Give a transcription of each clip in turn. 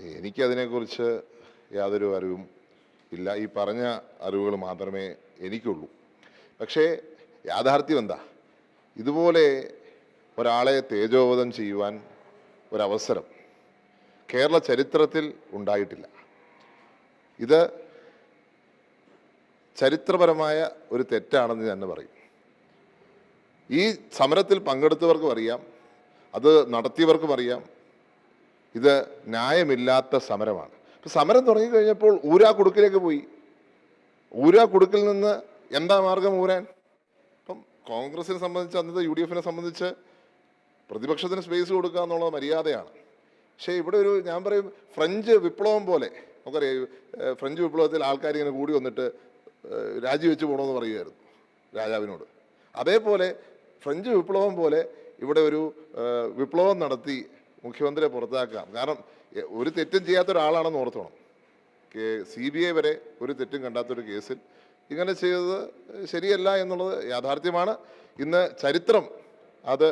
എനിക്കതിനെക്കുറിച്ച് യാതൊരു അറിവും ഇല്ല. ഈ പറഞ്ഞ അറിവുകൾ മാത്രമേ എനിക്കുള്ളൂ. പക്ഷേ യാഥാർത്ഥ്യം എന്താ? ഇതുപോലെ ഒരാളെ തേജോവധം ചെയ്യുവാൻ ഒരവസരം കേരള ചരിത്രത്തിൽ ഉണ്ടായിട്ടില്ല. ഇത് ചരിത്രപരമായ ഒരു തെറ്റാണെന്ന് ഞാൻ പറയും. ഈ സമരത്തിൽ പങ്കെടുത്തവർക്കും അറിയാം അത് നടത്തിയവർക്കും അറിയാം ഇത് ന്യായമില്ലാത്ത സമരമാണ്. ഇപ്പം സമരം തുടങ്ങിക്കഴിഞ്ഞപ്പോൾ ഊരാ കുടുക്കിലേക്ക് പോയി. ഊരാ കുടുക്കിൽ നിന്ന് എന്താ മാർഗം ഊരാൻ? ഇപ്പം കോൺഗ്രസിനെ സംബന്ധിച്ച് അന്നത്തെ യു ഡി എഫിനെ സംബന്ധിച്ച് പ്രതിപക്ഷത്തിന് സ്പേസ് കൊടുക്കുക എന്നുള്ളത് മര്യാദയാണ്. പക്ഷേ ഇവിടെ ഒരു ഞാൻ പറയും ഫ്രഞ്ച് വിപ്ലവം പോലെ നമുക്കറിയാം ഫ്രഞ്ച് വിപ്ലവത്തിൽ ആൾക്കാർ ഇങ്ങനെ കൂടി വന്നിട്ട് രാജിവെച്ച് പോകണമെന്ന് പറയുമായിരുന്നു രാജാവിനോട്. അതേപോലെ ഫ്രഞ്ച് വിപ്ലവം പോലെ ഇവിടെ ഒരു വിപ്ലവം നടത്തി മുഖ്യമന്ത്രിയെ പുറത്താക്കാം. കാരണം ഒരു തെറ്റും ചെയ്യാത്ത ഒരാളാണെന്ന് ഓർത്തോണം. സി ബി ഐ വരെ ഒരു തെറ്റും കണ്ടാത്തൊരു കേസിൽ ഇങ്ങനെ ചെയ്തത് ശരിയല്ല എന്നുള്ളത് യാഥാർത്ഥ്യമാണ്. ഇന്ന് ചരിത്രം അത്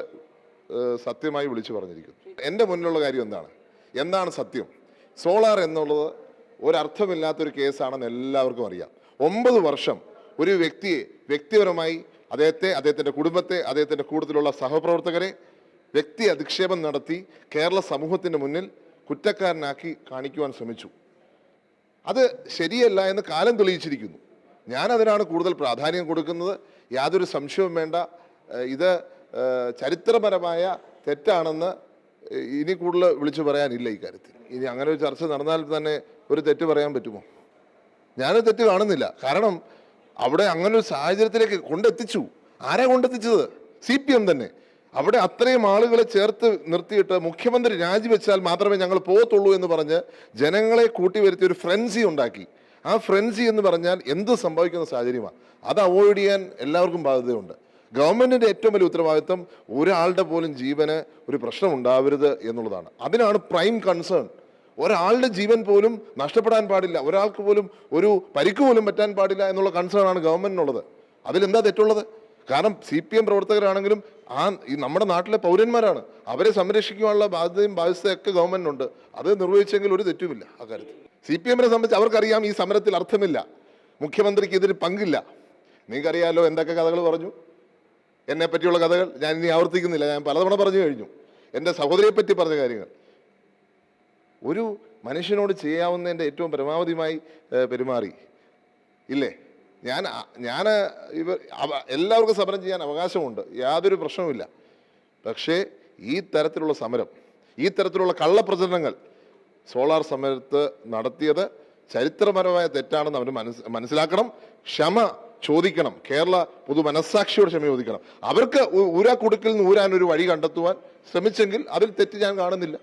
സത്യമായി വിളിച്ചു പറഞ്ഞിരിക്കുന്നു. എന്റെ മുന്നിലുള്ള കാര്യം എന്താണ്? എന്താണ് സത്യം? സോളാർ എന്നുള്ളത് ഒരർത്ഥമില്ലാത്തൊരു കേസാണെന്ന് എല്ലാവർക്കും അറിയാം. ഒമ്പത് വർഷം ഒരു വ്യക്തിയെ വ്യക്തിപരമായി അദ്ദേഹത്തെ അദ്ദേഹത്തിന്റെ കുടുംബത്തെ അദ്ദേഹത്തിന്റെ കൂടുതലുള്ള സഹപ്രവർത്തകരെ വ്യക്തി അധിക്ഷേപം നടത്തി കേരള സമൂഹത്തിന്റെ മുന്നിൽ കുറ്റക്കാരനാക്കി കാണിക്കുവാൻ ശ്രമിച്ചു. അത് ശരിയല്ല എന്ന് കാലം തെളിയിച്ചിരിക്കുന്നു. ഞാൻ അതിനാണ് കൂടുതൽ പ്രാധാന്യം കൊടുക്കുന്നത്. യാതൊരു സംശയവും വേണ്ട. ഇത് ചരിത്രപരമായ തെറ്റാണെന്ന് ഇനി കൂടുതൽ വിളിച്ചു പറയാനില്ല ഈ കാര്യത്തിൽ. ഇനി അങ്ങനെ ഒരു ചർച്ച നടന്നാൽ തന്നെ ഒരു തെറ്റ് പറയാൻ പറ്റുമോ? ഞാനൊരു തെറ്റ് കാണുന്നില്ല. കാരണം അവിടെ അങ്ങനെ ഒരു സാഹചര്യത്തിലേക്ക് കൊണ്ടെത്തിച്ചു. ആരാ കൊണ്ടെത്തിച്ചത്? സി പി എം തന്നെ. അവിടെ അത്രയും ആളുകളെ ചേർത്ത് നിർത്തിയിട്ട് മുഖ്യമന്ത്രി രാജിവെച്ചാൽ മാത്രമേ ഞങ്ങൾ പോകത്തുള്ളൂ എന്ന് പറഞ്ഞ് ജനങ്ങളെ കൂട്ടി വരുത്തി ഒരു ഫ്രൻസി ഉണ്ടാക്കി. ആ ഫ്രൻസി എന്ന് പറഞ്ഞാൽ എന്ത് സംഭവിക്കുന്ന സാഹചര്യമാണ് അത് അവോയ്ഡ് ചെയ്യാൻ എല്ലാവർക്കും ബാധ്യതയുണ്ട്. ഗവൺമെന്റിന്റെ ഏറ്റവും വലിയ ഉത്തരവാദിത്വം ഒരാളുടെ പോലും ജീവന് ഒരു പ്രശ്നം ഉണ്ടാവരുത് എന്നുള്ളതാണ്. അതിനാണ് പ്രൈം കൺസേൺ ഒരാളുടെ ജീവൻ പോലും നഷ്ടപ്പെടാൻ പാടില്ല. ഒരാൾക്ക് പോലും ഒരു പരിക്ക് പോലും പറ്റാൻ പാടില്ല എന്നുള്ള കൺസേൺ ആണ് ഗവൺമെന്റിനുള്ളത്. അതിലെന്താ തെറ്റുള്ളത്? കാരണം സി പി എം പ്രവർത്തകരാണെങ്കിലും ആ ഈ നമ്മുടെ നാട്ടിലെ പൗരന്മാരാണ്. അവരെ സംരക്ഷിക്കാനുള്ള ബാധ്യതയും ബാധ്യതയൊക്കെ ഗവൺമെന്റിനുണ്ട്. അത് നിർവഹിച്ചെങ്കിൽ ഒരു തെറ്റുമില്ല അക്കാര്യത്തിൽ സി പി എമ്മിനെ സംബന്ധിച്ച് അവർക്കറിയാം ഈ സമരത്തിൽ അർത്ഥമില്ല. മുഖ്യമന്ത്രിക്ക് ഇതിന് പങ്കില്ല. നിങ്ങൾക്കറിയാലോ എന്തൊക്കെ കഥകൾ പറഞ്ഞു? എന്നെ പറ്റിയുള്ള കഥകൾ ഞാൻ ഇനി ആവർത്തിക്കുന്നില്ല. ഞാൻ പലതവണ പറഞ്ഞു കഴിഞ്ഞു. എന്റെ സഹോദരിയെ പറ്റി പറഞ്ഞ കാര്യങ്ങൾ. ഒരു മനുഷ്യനോട് ചെയ്യാവുന്നതിന്റെ ഏറ്റവും പരമാവധിയുമായി പെരുമാറി. ഇല്ലേ? ഞാൻ ഞാൻ ഇവർ എല്ലാവർക്കും സമരം ചെയ്യാൻ അവകാശമുണ്ട്. യാതൊരു പ്രശ്നവുമില്ല. പക്ഷേ ഈ തരത്തിലുള്ള സമരം ഈ തരത്തിലുള്ള കള്ളപ്രചരണങ്ങൾ സോളാർ സമരത്ത് നടത്തിയത് ചരിത്രപരമായ തെറ്റാണെന്ന് അവർ മനസ് മനസ്സിലാക്കണം ക്ഷമ ചോദിക്കണം കേരള പൊതു മനസ്സാക്ഷിയോട് ക്ഷമ ചോദിക്കണം. അവർക്ക് ഊരാക്കുടുക്കിൽ ഊരാ കുടുക്കിൽ നിന്ന് ഊരാൻ ഒരു വഴി കണ്ടെത്തുവാൻ ശ്രമിച്ചെങ്കിൽ അതിൽ തെറ്റ് ഞാൻ കാണുന്നില്ല.